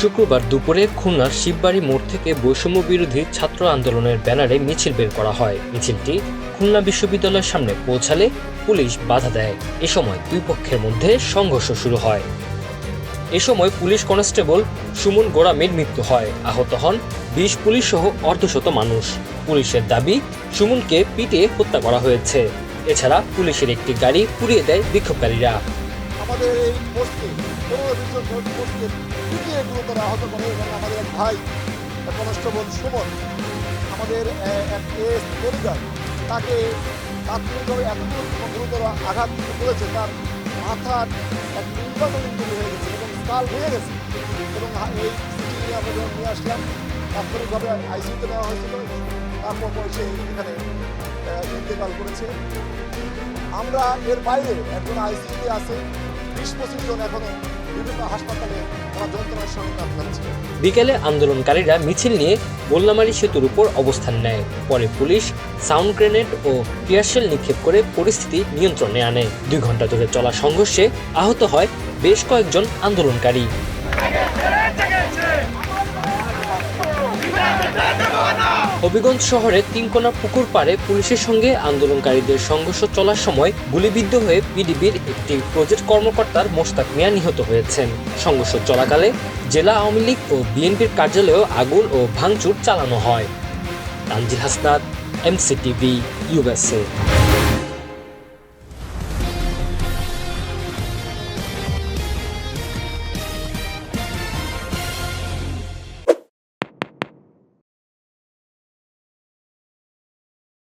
শুক্রবার দুপুরে খুলনার শিববাড়ি মোড় থেকে বৈষম্য বিরোধী ছাত্র আন্দোলনের ব্যানারে মিছিল বের করা হয়। মিছিলটি খুলনা বিশ্ববিদ্যালয়ের সামনে পৌঁছালে পুলিশ বাধা দেয়। এ সময় দুই পক্ষের মধ্যে সংঘর্ষ শুরু হয়। এ সময় পুলিশ কনস্টেবল সুমন গোড়ামির মৃত্যু হয়। আহত হন বিশ পুলিশ সহ অর্ধশত মানুষ। পুলিশের দাবি, সুমনকে পিটিয়ে হত্যা করা হয়েছে। এছাড়া পুলিশের একটি গাড়ি পুড়িয়ে দেয় বিক্ষোভকারীরা। আমাদের এই পোস্টে, পনেরো বিশ জন পোস্টকে পিটিয়ে গুরুতর আহত করে এবং আমাদের এক ভাই কনস্টেবল সুমন, আমাদের এক এস পরিবার, তাকে তাৎক্ষণিকভাবে এত গুরুতর আঘাত করেছে তার মাথার এক ইন্টারনাল ইঞ্জুরি হয়ে গেছে এবং স্কাল ভেঙে গেছে এবং এই নিয়ে আমরা যখন নিয়ে আসলাম, তাৎক্ষণিকভাবে আইসিউতে নেওয়া হয়েছিল, তারপর পরে সে এখানে ইন্তেকাল করেছে। আমরা এর বাইরে একজন আইসিইউতে আছে বিকেলে আন্দোলনকারীরা মিছিল নিয়ে গোল্লামারি সেতুর উপর অবস্থান নেয়। পরে পুলিশ সাউন্ড গ্রেনেড ও টিয়ারশেল নিক্ষেপ করে পরিস্থিতি নিয়ন্ত্রণে আনে। দুই ঘণ্টা ধরে চলা সংঘর্ষে আহত হয় বেশ কয়েকজন আন্দোলনকারী। হবিগঞ্জ শহরের তিনকোনা পুকুর পাড়ে পুলিশের সঙ্গে আন্দোলনকারীদের সংঘর্ষ চলার সময় গুলিবিদ্ধ হয়ে পিডিবির একটি প্রজেক্ট কর্মকর্তার মোস্তাক মিয়া নিহত হয়েছেন। সংঘর্ষ চলাকালে জেলা আওয়ামী লীগ ও বিএনপির কার্যালয়েও আগুন ও ভাঙচুর চালানো হয়। Tanzil Hasnat, MCTV USA